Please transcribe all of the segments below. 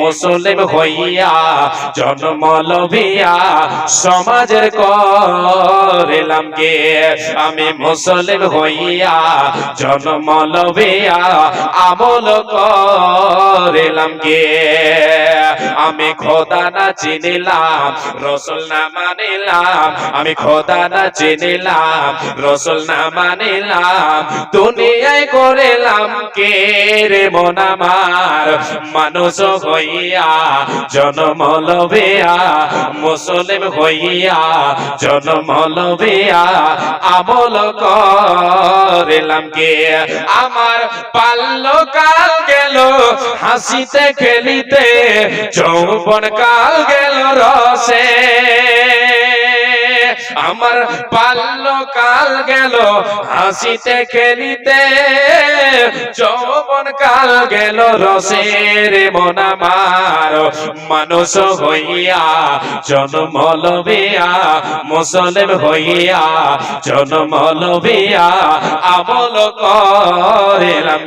মুসলিম হইয়া, জন্ম লভিয়া, সমাজের করিলাম গে আমি মুসলিম হইয়া, জন্ম লভিয়া, আমল করিলাম গে আমি খোদা না চিনিলাম, রসুল না মানিলাম, আমি খোদা না চিনিলাম, রসুল না মানিলাম, দুনিয়ায় করিলাম কে রে মন মানুষ হইয়া, জনম লবেয়া মুসলিম হইয়া, জনম লবেয়া আমল করিলাম কে? আমার পাল্ল কাল গেল, হাসিতে খেলিতে যৌবন কাল গেল রসে। আমার পাল্ল কাল গেল, হাসিতে খেলিতে। যৌবন কাল গেল, রসের মন আমার মানুষ হইয়া, জন্ম লবিয়া, মুসলিম হইয়া, জন্ম লবিয়া, আমল করিলাম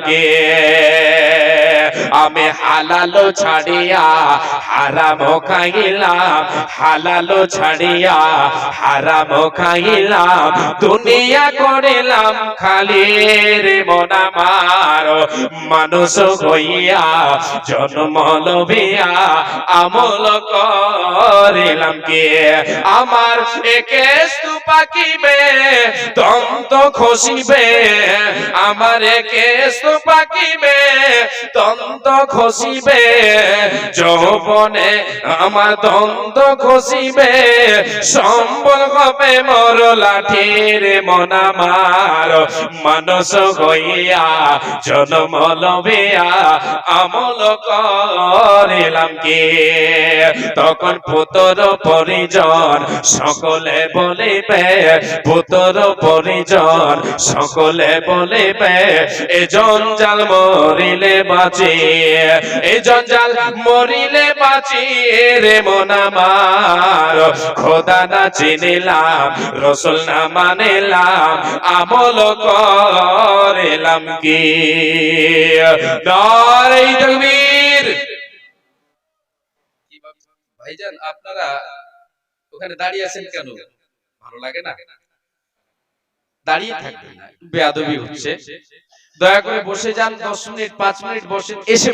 আমি হালালো ছাড়িয়া হারাম খাইলাম হালালো ছাড়িয়া হারাম খাইলাম দুনিয়া করিলাম খালি রে মন আমার। মানুষ হইয়া, জন্ম লভিয়া, আমল করিলাম কে? আমার একে পাকিবে দন্ত খসিবে। আমার একে পাকিবে দন্ত খসিবে। যৌবনে আমার দন্ত খসিবে সম্বল হবে মোর লাঠির মন আমার। মানস হইয়া, জন্ম লভিয়া আমল করিলাম কি? তখন পুতর পরিজন সকলে বলিবে, পুতর পরিজন সকলে বলিবে, এ জঞ্জাল মরিলে বাঁচি, এ জঞ্জাল মরিলে বাঁচি রে খোদা না চিনিলাম, রসুল না মানিলাম, আমল কি? ভাইজান, আপনারা ওখানে দাঁড়িয়ে আছেন কেন? ভালো লাগে না? দাঁড়িয়ে না হচ্ছে। দয়া করে বসে যান, দশ মিনিট, পাঁচ মিনিট বসেন এসে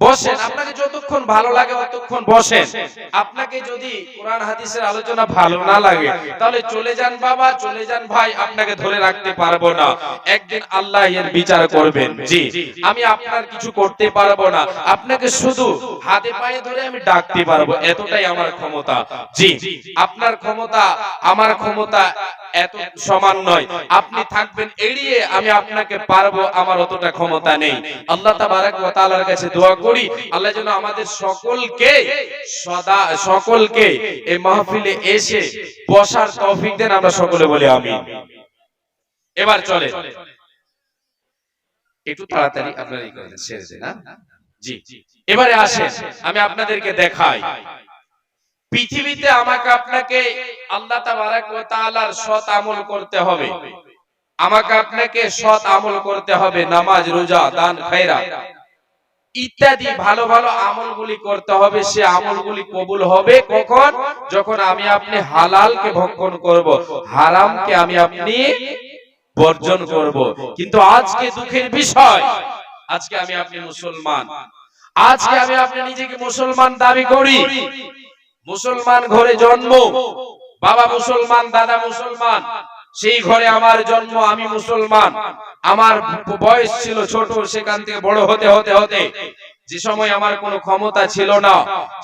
বসেন, আপনাকে যতক্ষণ ভালো লাগে ততক্ষণ বসেন। আপনাকে যদি কোরআন, হাদিসের আলোচনা ভালো না লাগে, তাহলে চলে যান বাবা, চলে যান ভাই, আপনাকে ধরে রাখতে পারব না। একদিন আল্লাহ এর বিচার করবেন। জি, আমি আপনার কিছু করতে পারব না। আপনাকে শুধু হাতে পায়ে ধরে আমি ডাকতে পারব। এতটাই আমার ক্ষমতা। জি, আপনার ক্ষমতা আমার ক্ষমতা এত সমান নয়। আপনি থাকবেন এড়িয়ে আমি আপনাকে পারব, আমার অতটা ক্ষমতা নেই। আল্লাহ তাবারাক ওয়া তাআলার কাছে দোয়া করি আল্লাহ যেন আমাদের সকলকে সদা, সকলকে এই মাহফিলে এসে বসার তৌফিক দেন, আমরা সকলে বলি আমিন। এবার চলে একটু তাড়াতাড়ি আপনারা এই করেন, ছেড়ে দেন হ্যাঁ? জি। এবারে আসেন, আমি আপনাদেরকে দেখাই। পৃথিবীতে আমাকে আপনাকে আল্লাহ তাআলার সৎ আমল করতে হবে। আমাকে আপনাকে সৎ আমল করতে হবে, নামাজ, রোজা, দান, খায়রাত। ইত্যাদি ভালো ভালো আমলগুলি করতে হবে, সে আমলগুলি কবুল হবে কখন? যখন আমি আপনি হালালকে ভক্ষণ করব, হারামকে আমি আপনি বর্জন করব। কিন্তু আজকে দুঃখের বিষয়, আজকে আমি আপনি মুসলমান। আজকে আমি আপনি নিজেকে মুসলমান দাবি করি। মুসলমান ঘরে জন্ম, বাবা মুসলমান, দাদা মুসলমান, সেই ঘরে আমার জন্ম, আমি মুসলমান। আমার বয়স ছিল ছোট সেখান থেকে বড় হতে হতে হতে। যে সময় আমার কোনো ক্ষমতা ছিল না,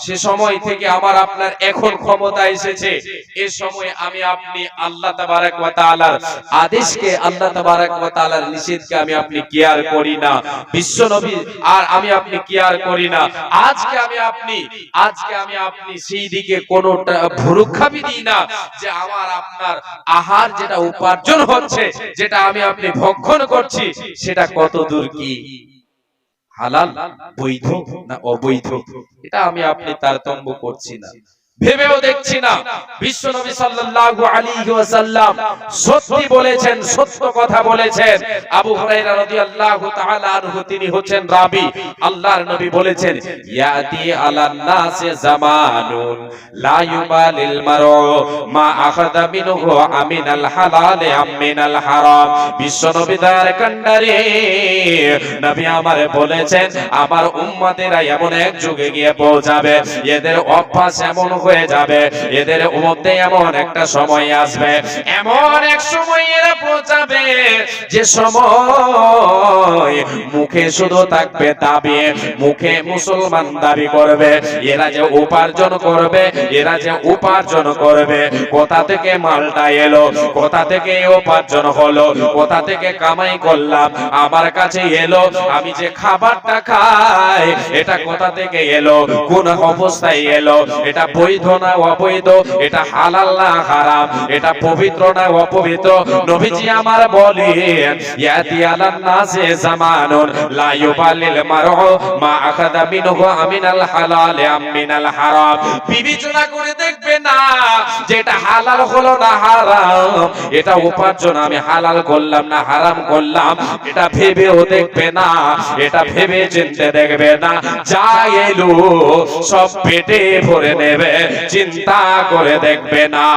সে সময় থেকে আমার আপনার এখন ক্ষমতা এসেছে। এ সময় আমি আপনি আল্লাহ তাবারাক ওয়া তাআলার আদেশকে আল্লাহ তাবারাক ওয়া তাআলার নিষেধকে আমি আপনি কেয়ার করি না। বিশ্ব নবী আর আমি আপনি কেয়ার করি না। আজকে আমি আপনি, আজকে আমি আপনি সেই দিকে কোনোটা ভুরুক্ষাপি দিই না যে আমার আপনার আহার যেটা উপার্জন হচ্ছে, যেটা আমি আপনি ভক্ষণ করছি, সেটা কত দূর কি? হালাল বৈধ না অবৈধ? এটা আমি আপনি তারতম্য করছি না। ভেবেও দেখছি না। বিশ্ব নবী সাল্লাল্লাহু আলাইহি ওয়াসাল্লাম সত্যি বলেছেন, সত্য কথা বলেছেন। আবু হুরায়রা রাদিয়াল্লাহু তাআলা আনহু, তিনি হচ্ছেন রাবি। আল্লাহর নবী বলেছেন, ইয়াতি আলান নাসে জামানুন, লা ইউবালিল মারউ, মা আখাযা মিনহু আমিনাল হালাল আমিনাল হারাম। বিশ্ব নবী দয়ার কান্ডারে। নবী আমারে বলেছেন, আমার উম্মতেরা এমন এক যুগে গিয়ে পৌঁছাবে। এদের অভ্যাস এমন হয়ে যাবে। এদের মধ্যে এমন একটা সময় আসবে। এমন এক সময় এরা পৌঁছাবে যে সময় মুখে শুধু থাকবে দাবি, মুখে মুসলমান দাবি করবে। এরা যে উপার্জন করবে, এরা যে উপার্জন করবে, কোথা থেকে মালটা এলো, কোথা থেকে উপার্জন হলো, কোথা থেকে কামাই করলাম, আমার কাছে এলো, আমি যে খাবারটা খাই, এটা কোথা থেকে এলো, কোন অবস্থায় এলো, এটা বৈধ না অবৈধ, এটা হালাল না হারাম, এটা পবিত্র না অপবিত্র? নবীজি আমার বলেন, ইয়াতি আলান নাসে জামানুন, লা ইউবালিল মারউ, মা আখাদা মিনহু আমিনাল হালাল আমিনাল হারাম। বিবেচনা করে দেখবে না, যেটা হালাল হলো না হারাম, এটা উপার্জন আমি হালাল করলাম না হারাম করলাম, এটা ভেবেও দেখবে না, এটা ভেবে চিনতে দেখবে না। যা এলো সব পেটে ভরে নেবে চিন্তা করে দেখবে না।